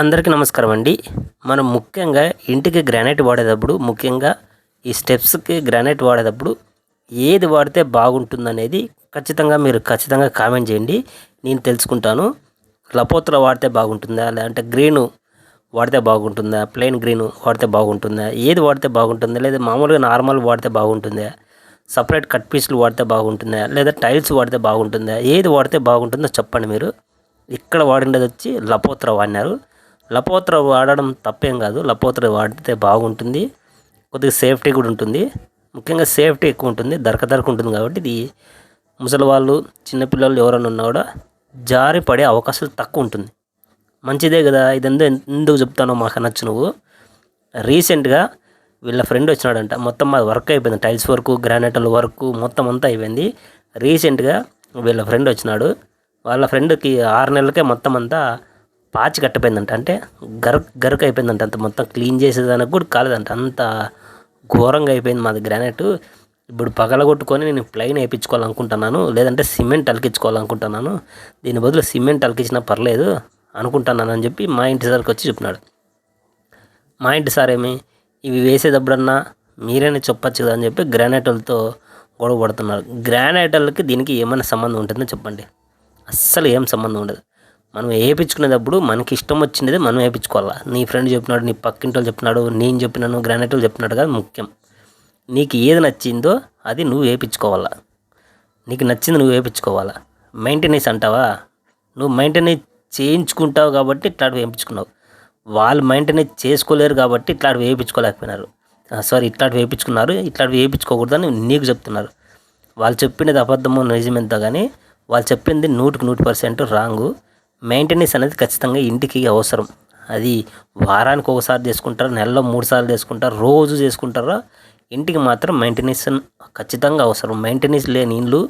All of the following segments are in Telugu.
అందరికీ నమస్కారం అండి. మనం ముఖ్యంగా ఇంటికి గ్రానైట్ వాడేటప్పుడు ముఖ్యంగా ఈ స్టెప్స్కి గ్రానైట్ వాడేటప్పుడు ఏది వాడితే బాగుంటుందనేది ఖచ్చితంగా మీరు ఖచ్చితంగా కామెంట్ చేయండి. నేను తెలుసుకుంటాను. లపోత్ర వాడితే బాగుంటుందా? లేదంటే గ్రీను వాడితే బాగుంటుందా? ప్లెయిన్ గ్రీన్ వాడితే బాగుంటుందా? ఏది వాడితే బాగుంటుందా? లేదా మామూలుగా నార్మల్ వాడితే బాగుంటుందా? సపరేట్ కట్ పీసులు వాడితే బాగుంటుందా? లేదా టైల్స్ వాడితే బాగుంటుందా? ఏది వాడితే బాగుంటుందో చెప్పండి మీరు. ఇక్కడ వాడినది వచ్చి లపోత్ర వాడినారు. లపోత్ర వాడడం తప్పేం కాదు. లపోత్ర వాడితే బాగుంటుంది. కొద్దిగా సేఫ్టీ కూడా ఉంటుంది. ముఖ్యంగా సేఫ్టీ ఎక్కువ ఉంటుంది. దరక దరక ఉంటుంది కాబట్టి ఇది ముసలి వాళ్ళు చిన్నపిల్లలు ఎవరైనా ఉన్నా కూడా జారి పడే అవకాశాలు తక్కువ ఉంటుంది. మంచిదే కదా. ఇదంతా ఎందుకు చెప్తానో మాకు నచ్చు నువ్వు. రీసెంట్గా వీళ్ళ ఫ్రెండ్ వచ్చినాడంట. మొత్తం మాది వర్క్ అయిపోయింది. టైల్స్ వర్క్ గ్రానైటల్ వర్క్ మొత్తం అంతా అయిపోయింది. రీసెంట్గా వీళ్ళ ఫ్రెండ్ వచ్చినాడు. వాళ్ళ ఫ్రెండ్కి ఆరు నెలలకే మొత్తం అంతా పాచి కట్టపోయిందంట. అంటే గరక్ గరుకు అయిపోయిందంట. అంత మొత్తం క్లీన్ చేసేదానికి కూడా కాలేదంట. అంత ఘోరంగా అయిపోయింది మాది గ్రానైట్. ఇప్పుడు పగలగొట్టుకొని నేను ప్లైన్ వేయించుకోవాలనుకుంటున్నాను. లేదంటే సిమెంట్ అలికించుకోవాలనుకుంటున్నాను. దీని బదులు సిమెంట్ అలికించినా పర్లేదు అనుకుంటున్నాను అని చెప్పి మా ఇంటి సార్కి వచ్చి చెప్పినాడు. మా ఇంటి సార్ ఏమి ఇవి వేసేటప్పుడన్నా మీరేనే చెప్పచ్చు కదా అని చెప్పి గ్రానైట్లతో గొడవ పడుతున్నారు గ్రానైటర్లకి దీనికి ఏమైనా సంబంధం ఉంటుందో చెప్పండి. అస్సలు ఏం సంబంధం ఉండదు. మనం వేయించుకునేటప్పుడు మనకి ఇష్టం వచ్చినది మనం వేయించుకోవాలా? నీ ఫ్రెండ్ చెప్పినాడు నీ పక్కింటి వాళ్ళు చెప్పినాడు నేను చెప్పినాను గ్రానైట్ చెప్పినాడు కాదు ముఖ్యం. నీకు ఏది నచ్చిందో అది నువ్వు వేయించుకోవాలా? నీకు నచ్చింది నువ్వు వేయించుకోవాలా? మెయింటెనెన్స్ అంటావా? నువ్వు మెయింటెనెన్స్ చేయించుకుంటావు కాబట్టి ఇట్లాంటి వేయించుకున్నావు. వాళ్ళు మెయింటెనెన్స్ చేసుకోలేరు కాబట్టి ఇట్లాంటి వేయించుకోలేకపోయినారు. సారీ ఇట్లాంటి వేయించుకున్నారు ఇట్లాంటి వేయించుకోకూడదని నీకు చెప్తున్నారు. వాళ్ళు చెప్పినది అబద్ధమో నిజమెంతో కానీ వాళ్ళు చెప్పింది నూటికి నూటి పర్సెంట్ రాంగు. మెయింటెనెన్స్ అనేది ఖచ్చితంగా ఇంటికి అవసరం. అది వారానికి ఒకసారి చేసుకుంటారు నెలలో మూడు సార్లు చేసుకుంటారు రోజు చేసుకుంటారా ఇంటికి మాత్రం మెయింటెనెన్స్ ఖచ్చితంగా అవసరం. మెయింటెనెన్స్ లేని ఇండ్లు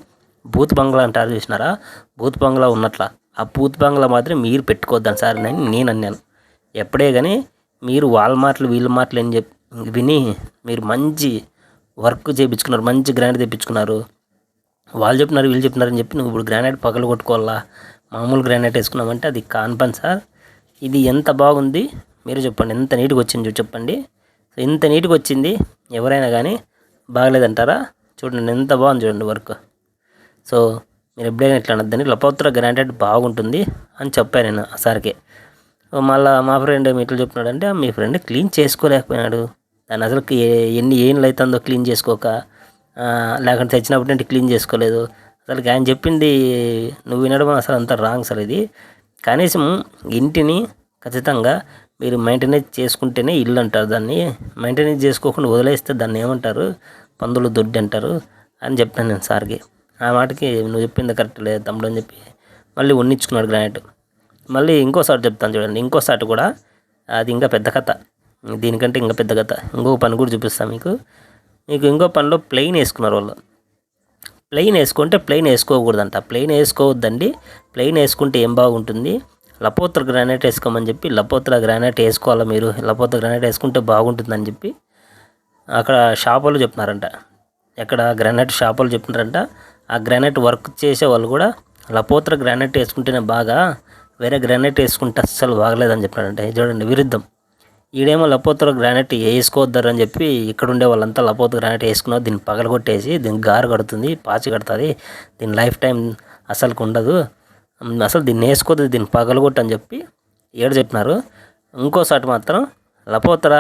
బూత్ బంగ్లా అంటారు చూసినారా? బూత్ బంగ్లా ఉన్నట్ల. ఆ బూత్ బంగ్లా మాత్రం మీరు పెట్టుకోవద్దని సార్ అని నేను అన్నాను. ఎప్పుడే కానీ మీరు వాళ్ళ మాటలు వీళ్ళ మాటలు అని చెప్పి విని మీరు మంచి వర్క్ చేయించుకున్నారు మంచి గ్రానైట్ తెప్పించుకున్నారు. వాళ్ళు చెప్పినారు వీళ్ళు చెప్పినారని చెప్పి నువ్వు ఇప్పుడు గ్రానైట్ పగలు కొట్టుకోవాలా మామూలు గ్రానైట్ వేసుకున్నామంటే అది కాన్పన్ సార్. ఇది ఎంత బాగుంది? మీరు చెప్పండి. ఎంత నీట్గా వచ్చింది చెప్పండి. సో ఇంత నీట్గా వచ్చింది ఎవరైనా కానీ బాగలేదంటారా? చూడండి ఎంత బాగుంది చూడండి వర్క్. సో మీరు ఎప్పుడైనా ఇట్లా అనద్దని లపోత్ర గ్రానైట్ బాగుంటుంది అని చెప్పాను నేను ఆ సార్కి. మళ్ళీ మా ఫ్రెండ్ ఏమి ఇట్లా చెప్తున్నాడంటే మీ ఫ్రెండ్ క్లీన్ చేసుకోలేకపోయినాడు. దాన్ని అసలు ఏ- ఎన్ని ఏళ్ళు అవుతుందో క్లీన్ చేసుకోక లేకుంటే తెచ్చినప్పుడు క్లీన్ చేసుకోలేదు. అసలు ఆయన చెప్పింది నువ్వు వినడం అసలు అంత రాంగ్ సార్ ఇది. కనీసం ఇంటిని ఖచ్చితంగా మీరు మెయింటెనెన్స్ చేసుకుంటేనే ఇల్లు అంటారు దాన్ని. మెయింటెనెన్స్ చేసుకోకుండా వదిలేస్తే దాన్ని ఏమంటారు? పందులు దొడ్డి అంటారు అని చెప్పాను నేను సార్కి. ఆ మాటకి నువ్వు చెప్పింది కరెక్ట్ లేదు తమ్ముడు అని చెప్పి మళ్ళీ ఉన్నించుకున్నాడు గ్రానైట్. మళ్ళీ ఇంకోసారి చెప్తాను చూడండి. ఇంకోసారి కూడా అది ఇంకా పెద్ద కథ. దీనికంటే ఇంకా పెద్ద కథ. ఇంకో పని కూడా చూపిస్తాను మీకు. మీకు ఇంకో పనిలో ప్లెయిన్ వేసుకున్నారు వాళ్ళు. ప్లెయిన్ వేసుకుంటే ప్లెయిన్ వేసుకోకూడదంట. ప్లెయిన్ వేసుకోవద్దండి. ప్లెయిన్ వేసుకుంటే ఏం బాగుంటుంది? లపోత్ర గ్రానైట్ వేసుకోమని చెప్పి లపోత్ర గ్రానైట్ వేసుకోవాలా మీరు? లపోత్ర గ్రానైట్ వేసుకుంటే బాగుంటుందని చెప్పి అక్కడ షాపులు చెప్తున్నారంట. ఎక్కడ గ్రానైట్ షాపులు చెప్తున్నారంట. ఆ గ్రానైట్ వర్క్ చేసే వాళ్ళు కూడా లపోత్ర గ్రానైట్ వేసుకుంటేనే బాగా వేరే గ్రానైట్ వేసుకుంటే అస్సలు బాగలేదని చెప్పారంట. చూడండి విరుద్ధం. ఈడేమో లపోత్ర గ్రానైట్ వేసుకోవద్దారు అని చెప్పి ఇక్కడ ఉండే వాళ్ళంతా లపోత్ర గ్రానైట్ వేసుకున్నారు. దీన్ని పగలగొట్టేసి దీనికి గారు కడుతుంది పాచి కడుతుంది. దీని లైఫ్ టైం అసలుకు ఉండదు అసలు దీన్ని వేసుకోవద్దు దీన్ని పగలగొట్టు అని చెప్పి ఏడు చెప్పినారు. ఇంకోసారి మాత్రం లపోతర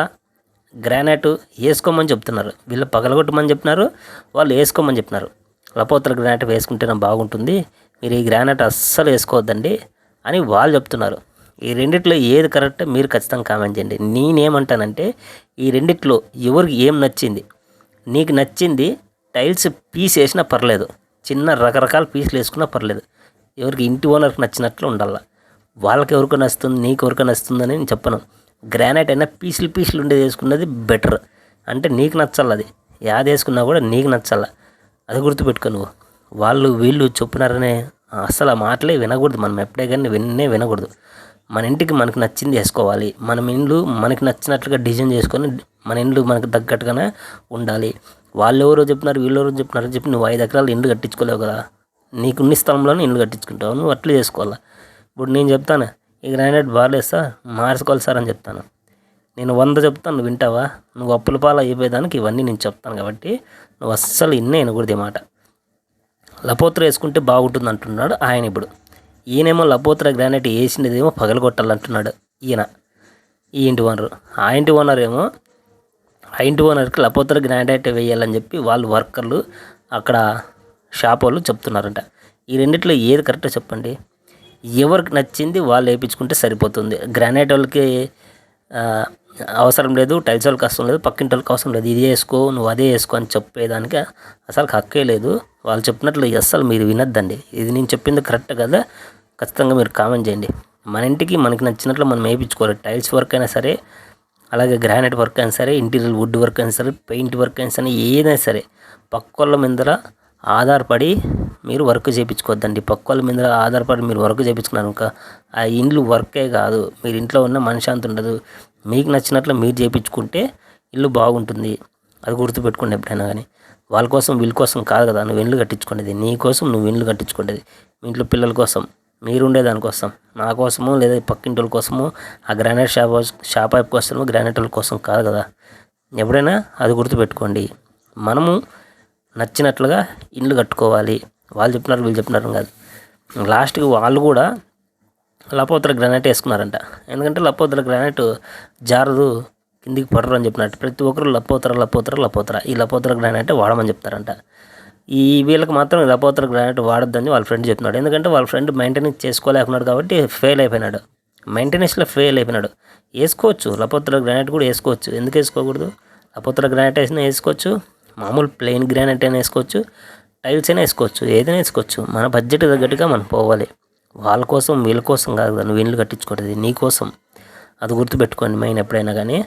గ్రానైట్ వేసుకోమని చెప్తున్నారు. వీళ్ళు పగలగొట్టమని చెప్పినారు వాళ్ళు వేసుకోమని చెప్పినారు. లపోతర గ్రానైట్ వేసుకుంటేనే బాగుంటుంది. మీరు ఈ గ్రానైట్ అస్సలు వేసుకోవద్దండి అని వాళ్ళు చెప్తున్నారు. ఈ రెండిట్లో ఏది కరెక్ట్ మీరు ఖచ్చితంగా కామెంట్ చేయండి. నేనేమంటానంటే ఈ రెండిట్లో ఎవరికి ఏం నచ్చింది? నీకు నచ్చింది టైల్స్ పీస్ వేసినా పర్లేదు. చిన్న రకరకాల పీసులు వేసుకున్నా పర్లేదు. ఎవరికి ఇంటి ఓనర్కి నచ్చినట్లు ఉండాలి. వాళ్ళకి ఎవరికి నచ్చుతుంది నీకు ఎవరికి నచ్చుతుందని నేను చెప్పను. గ్రానైట్ అయినా పీసులు పీసులు ఉండేది వేసుకున్నది బెటర్. అంటే నీకు నచ్చాలి అది. యాది వేసుకున్నా కూడా నీకు నచ్చాల. అది గుర్తుపెట్టుకో నువ్వు. వాళ్ళు వీళ్ళు చెప్పినారనే అసలు ఆ మాటలే వినకూడదు మనం. ఎప్పుడే కానీ విన్నే వినకూడదు. మన ఇంటికి మనకు నచ్చింది వేసుకోవాలి. మన ఇండ్లు మనకి నచ్చినట్లుగా డిజైన్ చేసుకొని మన ఇండ్లు మనకు తగ్గట్టుగానే ఉండాలి. వాళ్ళు ఎవరో చెప్పినారు వీళ్ళు ఎవరో చెప్పినారు అని చెప్పి నువ్వు ఐదు ఎకరాలు ఇండ్లు కట్టించుకోలేవు కదా. నీకున్న స్థలంలోనే ఇండ్లు కట్టించుకుంటావు. నువ్వు అట్లా చేసుకోవాలా. ఇప్పుడు నేను చెప్తాను ఈ గ్రానైట్ బాగాలేదు సార్ మార్చుకోవాలి సార్ అని చెప్తాను. నేను వంద చెప్తాను నువ్వు వింటావా? నువ్వు అప్పుల పాలు అయిపోయేదానికి ఇవన్నీ నేను చెప్తాను కాబట్టి నువ్వు అస్సలు ఇన్నే వినకూడదు మాట. లపోత్ర వేసుకుంటే బాగుంటుంది అంటున్నాడు ఆయన ఇప్పుడు. ఈయనేమో లపోత్ర గ్రానైట్ వేసినదేమో పగలగొట్టాలంటున్నాడు ఈయన. ఈ ఇంటి ఓనరు. ఆ ఇంటి ఓనర్ ఏమో ఆ ఇంటి ఓనర్కి లపోత్ర గ్రానైట్ వేయాలని చెప్పి వాళ్ళు వర్కర్లు అక్కడ షాప్ వాళ్ళు చెప్తున్నారంట. ఈ రెండిట్లో ఏది కరెక్టో చెప్పండి. ఎవరికి నచ్చింది వాళ్ళు వేయించుకుంటే సరిపోతుంది. గ్రానైట్ వాళ్ళకి అవసరం లేదు టైల్స్ వాళ్ళకి అవసరం లేదు పక్కింటి వాళ్ళకి అవసరం లేదు. ఇది వేసుకో నువ్వు అదే వేసుకో అని చెప్పేదానికి అసలు హక్కే లేదు. వాళ్ళు చెప్పినట్లు అస్సలు మీరు వినొద్దండి. ఇది నేను చెప్పింది కరెక్ట్ కదా? ఖచ్చితంగా మీరు కామెంట్ చేయండి. మన ఇంటికి మనకి నచ్చినట్లు మనం వేయించుకోవాలి. టైల్స్ వర్క్ అయినా సరే అలాగే గ్రానైట్ వర్క్ అయినా సరే ఇంటీరియర్ వుడ్ వర్క్ అయినా సరే పెయింట్ వర్క్ అయినా సరే ఏదైనా సరే పక్కోళ్ళ మీద ఆధారపడి మీరు వర్క్ చేయించుకోవద్దండి. పక్కోళ్ళ మీద ఆధారపడి మీరు వర్క్ చేయించుకున్నారు ఇంకా ఆ ఇండ్లు వర్కే కాదు. మీరు ఇంట్లో ఉన్న మనశ్శాంతి ఉండదు. మీకు నచ్చినట్లు మీరు చేయించుకుంటే ఇల్లు బాగుంటుంది. అది గుర్తుపెట్టుకోండి ఎప్పుడైనా కానీ. వాళ్ళ కోసం వీళ్ళ కోసం కాదు కదా. నువ్వు ఇండ్లు కట్టించుకునేది. నీ కోసం నువ్వు ఇండ్లు కట్టించుకునేది. మీ ఇంట్లో పిల్లల కోసం మీరు దానికోసం నా కోసము లేదా పక్కింటి వాళ్ళ కోసము ఆ గ్రానైట్ షాప్ షాప్ వైపు కోసము గ్రానైట్ వాళ్ళ కోసం కాదు కదా. ఎప్పుడైనా అది గుర్తుపెట్టుకోండి. మనము నచ్చినట్లుగా ఇండ్లు కట్టుకోవాలి. వాళ్ళు చెప్పినారు వీళ్ళు చెప్పినారు కాదు. లాస్ట్కి వాళ్ళు కూడా లపోత్ర గ్రానైట్ వేసుకున్నారంట. ఎందుకంటే లపోతుల గ్రానైట్ జారదు కిందికి పడరు అని చెప్పినట్టు. ప్రతి ఒక్కరు లపోతర లపోతర లపోతర. ఈ లపోతర గ్రానైట్ వాడమని చెప్తారంట. ఈ వీళ్ళకి మాత్రం లపోతర గ్రానైట్ వాడొద్దని వాళ్ళ ఫ్రెండ్ చెప్తున్నాడు ఎందుకంటే వాళ్ళ ఫ్రెండ్ మెయింటెనెన్స్ చేసుకోలేకున్నాడు కాబట్టి ఫెయిల్ అయిపోయినాడు. మెయింటెనెన్స్లో ఫెయిల్ అయిపోయినాడు. వేసుకోవచ్చు. లపోత్ర గ్రానైట్ కూడా వేసుకోవచ్చు. ఎందుకు వేసుకోకూడదు? లపోతర గ్రానైట్ వేసినా వేసుకోవచ్చు. మామూలు ప్లెయిన్ గ్రానైట్ అయినా వేసుకోవచ్చు టైల్స్ అయినా వేసుకోవచ్చు ఏదైనా వేసుకోవచ్చు. మన బడ్జెట్ తగ్గట్టుగా మనం పోవాలి. వాళ్ళ కోసం వీళ్ళ కోసం కాదు కదా నువ్వు ఇల్లు నీకోసం నీ కోసం. అది గుర్తుపెట్టుకోండి మెయిన్ ఎప్పుడైనా కానీ.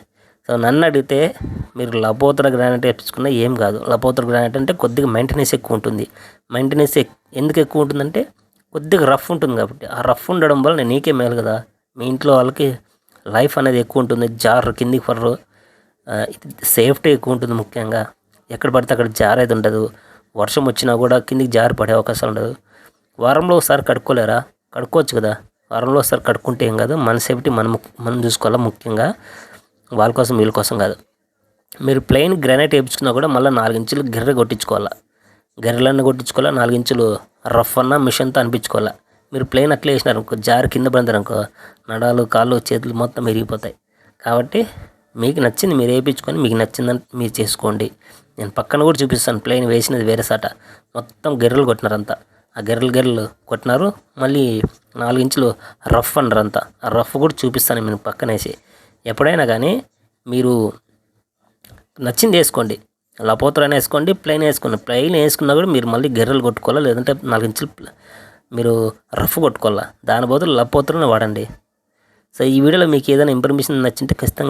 సో నన్ను అడిగితే మీరు లపోతర గ్రానైట్ వేపించుకున్నా ఏం కాదు. లపోతర గ్రానైట్ అంటే కొద్దిగా మెయింటెనెన్స్ ఎక్కువ ఉంటుంది. మెయింటెనెన్స్ ఎక్- ఎందుకు ఎక్కువ ఉంటుందంటే కొద్దిగా రఫ్ ఉంటుంది కాబట్టి. ఆ రఫ్ ఉండడం వల్ల నీకే మేలు కదా. మీ ఇంట్లో వాళ్ళకి లైఫ్ అనేది ఎక్కువ ఉంటుంది. జారు కిందికి పర్రు సేఫ్టీ ఎక్కువ ఉంటుంది ముఖ్యంగా. ఎక్కడ పడితే అక్కడ జారేది ఉండదు. వర్షం వచ్చినా కూడా కిందికి జారి పడే అవకాశం ఉండదు. వారంలో ఒకసారి కడుక్కోలేరా? కడుక్కోవచ్చు కదా. వారంలో ఒకసారి కడుక్కుంటే ఏం కాదు. మన సేఫ్టీ మనం మనం చూసుకోవాలా? ముఖ్యంగా వాళ్ళ కోసం వీళ్ళ కోసం కాదు. మీరు ప్లెయిన్ గ్రానైట్ వేయించుకున్నా కూడా మళ్ళీ నాలుగించులు గిర్రె కొట్టించుకోవాలా? గర్రెలన్నీ కొట్టించుకోవాలా? నాలుగించులు రఫ్ అన్న మిషన్తో అనిపించుకోవాలా? మీరు ప్లెయిన్ అట్లా వేసినారు అనుకో జారి కింద పడతారు అనుకో నడాలు కాళ్ళు చేతులు మొత్తం విరిగిపోతాయి. కాబట్టి మీకు నచ్చింది మీరు వేయించుకొని మీకు నచ్చిందని మీరు చేసుకోండి. నేను పక్కన కూడా చూపిస్తాను ప్లెయిన్ వేసినది వేరే సాట. మొత్తం గెర్రలు కొట్టినారు అంతా ఆ గెర్రలు గెర్రలు కొట్టినారు మళ్ళీ నాలుగు ఇంచులు రఫ్ అన్నారు అంతా ఆ రఫ్ కూడా చూపిస్తాను మీరు పక్కనేసి. ఎప్పుడైనా కానీ మీరు నచ్చింది వేసుకోండి. లపోత్రాన్ని వేసుకోండి ప్లెయిన్ వేసుకోండి. ప్లెయిన్ వేసుకున్నా కూడా మీరు మళ్ళీ గెర్రలు కొట్టుకోవాలా లేదంటే నాలుగు ఇంచులు మీరు రఫ్ కొట్టుకోవాలా? దాని బదులు లపోత్రనే వాడండి. సో ఈ వీడియోలో మీకు ఏదైనా ఇన్ఫర్మేషన్ నచ్చింటే ఖచ్చితంగా